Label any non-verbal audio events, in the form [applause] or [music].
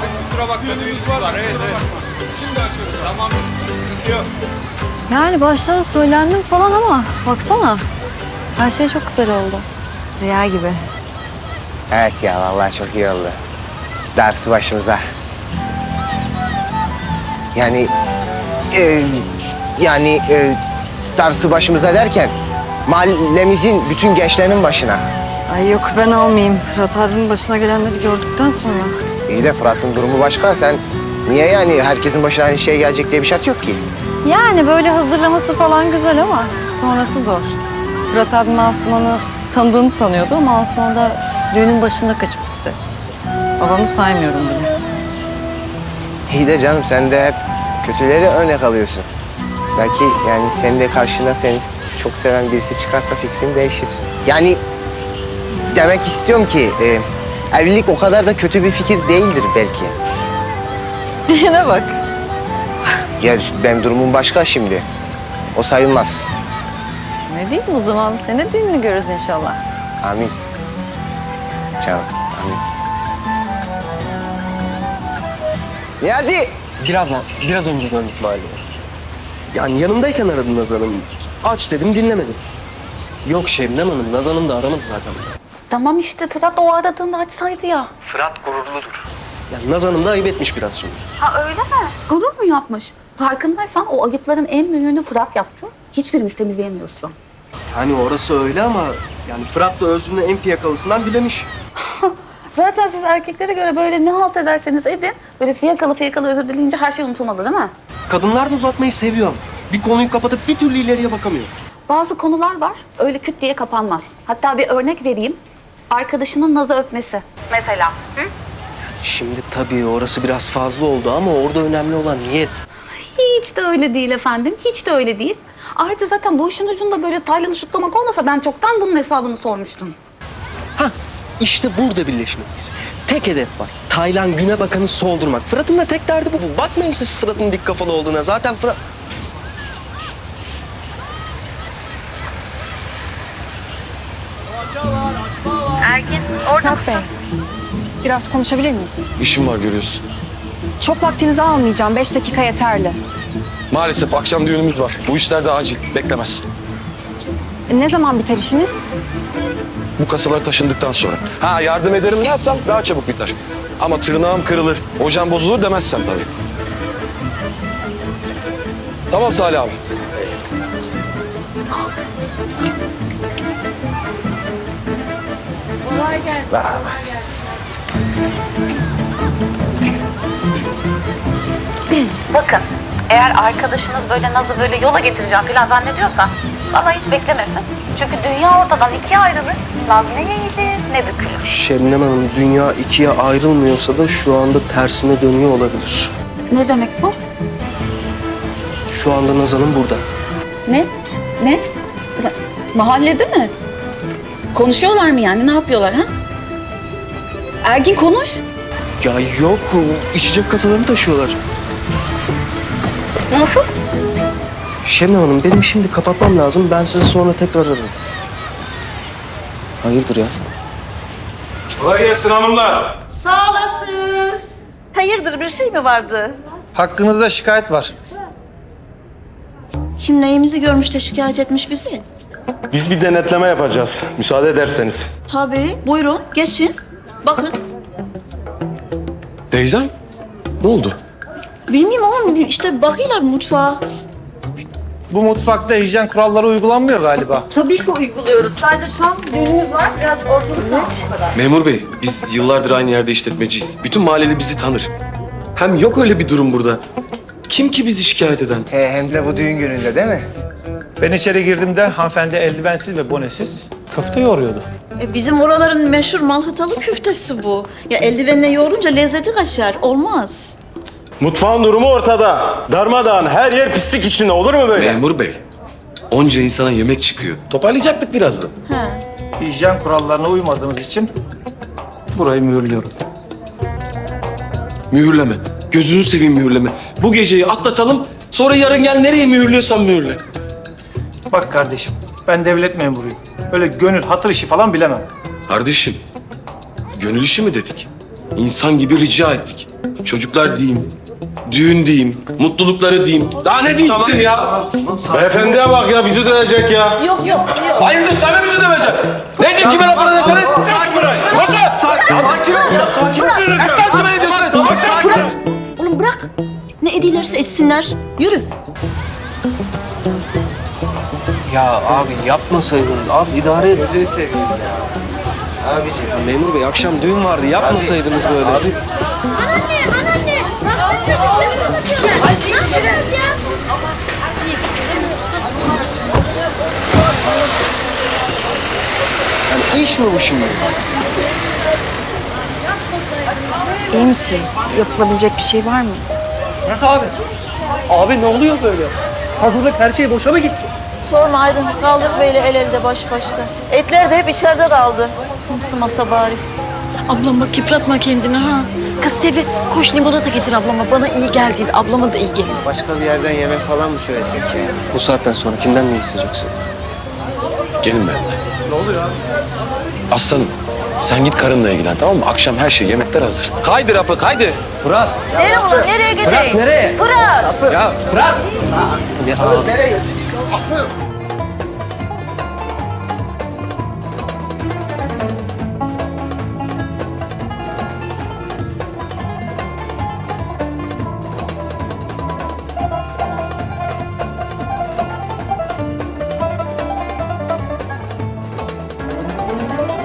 abi kusura bakma düğünümüz var. var. Evet, evet. Şimdi açıyoruz. Tamam sıkıntı yok. Yani başta söylendim falan ama baksana. Her şey çok güzel oldu. Rüya gibi. Evet ya vallahi çok iyi oldu. Dersi başımıza. Yani e, yani e, dersi başımıza derken mahallemizin bütün gençlerinin başına. Ay yok ben almayayım. Fırat abimin başına gelenleri gördükten sonra. İyi de Fırat'ın durumu başka. Sen niye yani herkesin başına aynı şey gelecek diye bir şart yok ki. Yani böyle hazırlaması falan güzel ama sonrası zor. Fırat abi Masuman'ı tanıdığını sanıyordu ama Asuman da düğünün başında kaçıp gitti. Babamı saymıyorum bile. İyi de canım sen de hep kötüleri örnek alıyorsun. Belki yani senin de karşına seni çok seven birisi çıkarsa fikrin değişir. Yani demek istiyorum ki e, evlilik o kadar da kötü bir fikir değildir belki. [laughs] Diyene bak. Ya ben durumum başka şimdi. O sayılmaz. Ne diyeyim o zaman? Seni düğününü görürüz inşallah. Amin. Canım amin. Niyazi! Biraz, biraz önce döndük mahalleye. Yani yanımdayken aradım Nazan. Aç dedim dinlemedi. Yok Şebnem Hanım, Nazan Hanım da aramadı zaten. Tamam işte Fırat o aradığında açsaydı ya. Yani Nazan Hanım da ayıp etmiş biraz şimdi. Ha öyle mi? Gurur mu yapmış? Farkındaysan o ayıpların en büyüğünü Fırat yaptı. Hiçbirimiz temizleyemiyoruz şu an. Hani orası öyle ama yani Fırat da özrünü en fiyakalısından dilemiş. [laughs] Zaten siz erkeklere göre böyle ne halt ederseniz edin, böyle fiyakalı fiyakalı özür dileyince her şey unutulmalı değil mi? Kadınlar da uzatmayı seviyor. Bir konuyu kapatıp bir türlü ileriye bakamıyor. Bazı konular var, öyle küt diye kapanmaz. Hatta bir örnek vereyim. Arkadaşının Naz'ı öpmesi. Mesela. Şimdi tabii orası biraz fazla oldu ama orada önemli olan niyet. Hiç de öyle değil efendim, hiç de öyle değil. Ayrıca zaten bu işin ucunda böyle Taylan'ı şutlamak olmasa ben çoktan bunun hesabını sormuştum. Hah işte burada birleşmeliyiz. Tek hedef var. Taylan Güne Bakan'ı soldurmak. Fırat'ın da tek derdi bu. Bakmayın siz Fırat'ın dik kafalı olduğuna. Zaten Fırat... Fırat Bey, biraz konuşabilir miyiz? İşim var görüyorsun. Çok vaktinizi almayacağım, beş dakika yeterli. Maalesef akşam düğünümüz var. Bu işler de acil. Beklemez. E, Ne zaman biter işiniz? Bu kasalar taşındıktan sonra. Ha yardım ederim dersem daha çabuk biter. Ama tırnağım kırılır, hocam bozulur demezsem tabii. Tamam Salih abi. Bakın eğer arkadaşınız böyle Naz'ı böyle yola getireceğim falan zannediyorsa vallahi hiç beklemesin. Çünkü dünya ortadan ikiye ayrılır. Naz ne eğilir ne bükülür. Şebnem Hanım dünya ikiye ayrılmıyorsa da şu anda tersine dönüyor olabilir. Ne demek bu? Şu anda Nazan'ın burada. Ne? Ne? Ne? Mahallede mi? Konuşuyorlar mı yani? Ne yapıyorlar ha? Ergin konuş. Ya yok içecek kasalarını taşıyorlar. Nasıl? Şebnem Hanım benim şimdi kapatmam lazım. Ben sizi sonra tekrar ararım. Hayırdır ya? Kolay gelsin hanımlar. Sağ olasınız. Hayırdır bir şey mi vardı? Hakkınızda şikayet var. Kim neyimizi görmüş de şikayet etmiş bizi? Biz bir denetleme yapacağız. Müsaade ederseniz. Tabii. Buyurun geçin. Bakın. Teyzem, ne oldu? Bilmiyorum ama işte bakıyorlar mutfağa. Bu mutfakta hijyen kuralları uygulanmıyor galiba. Tabii ki uyguluyoruz. Sadece şu an düğünümüz var. Biraz ortalık dağınık bu kadar. Memur bey, biz yıllardır aynı yerde işletmeciyiz. Bütün mahallede bizi tanır. Hem yok öyle bir durum burada. Kim ki bizi şikayet eden? He, hem de bu düğün gününde değil mi? Ben içeri girdiğimde hanımefendi eldivensiz ve bonesiz köfte yoğuruyordu. E, bizim oraların meşhur malhatalı küftesi bu. Ya eldivenle yoğurunca lezzeti kaçar. Olmaz. Mutfağın durumu ortada. Darmadağın her yer pislik içinde. Olur mu böyle? Memur bey, onca insana yemek çıkıyor. Toparlayacaktık birazdan. Ha. Hijyen kurallarına uymadığınız için burayı mühürlüyorum. Mühürleme. Gözünü seveyim mühürleme. Bu geceyi atlatalım. Sonra yarın gel nereye mühürlüyorsan mühürle. Bak kardeşim, ben devlet memuruyum. Öyle gönül, hatır işi falan bilemem. Kardeşim, gönül işi mi dedik? İnsan gibi rica ettik. Çocuklar diyeyim, Düğün diyeyim, mutlulukları diyeyim. Daha ne diyeyim tamam. ya? Beyefendiye bak ya bizi dövecek ya. Yok yok yok. Hayırdır sen mi bizi döveceksin? Ne diyeyim kime lafını desene? Sakin bırak. Sakin ol sakin ol. Hep ben kime ne diyorsun? Tamam Fırat. Oğlum bırak. Ne edilerse etsinler. Yürü. Ya abi yapmasaydın az idare et. Gözünü seveyim ya. Abiciğim. Memur bey akşam düğün vardı yapmasaydınız böyle. Abi Anneanne, anneanne. Baksana bir kapatıyorlar. Ne yapıyorsunuz ya? yani iş mi bu şimdi? İyi misin? Yapılabilecek bir şey var mı? Murat abi. Abi ne oluyor böyle? Hazırlık her şey boşa mı gitti? Sorma Aydın. Kaldık böyle el elde baş başta. Etler de hep içeride kaldı. Kimsi masa bari. Ablam bak yıpratma kendini ha. Kız Sevi koş limonata getir ablama. Bana iyi geldiğinde ablama da iyi gelir. Başka bir yerden yemek falan mı söylesek ya? Bu saatten sonra kimden ne isteyeceksin? Gelin benimle. Ne oluyor abi? Aslanım sen git karınla ilgilen tamam mı? Akşam her şey yemekler hazır. Kaydır apı kaydır. Fırat. Nereye ulan? Nereye gideyim? nereye? Fırat. Ya Fırat. Ya abi.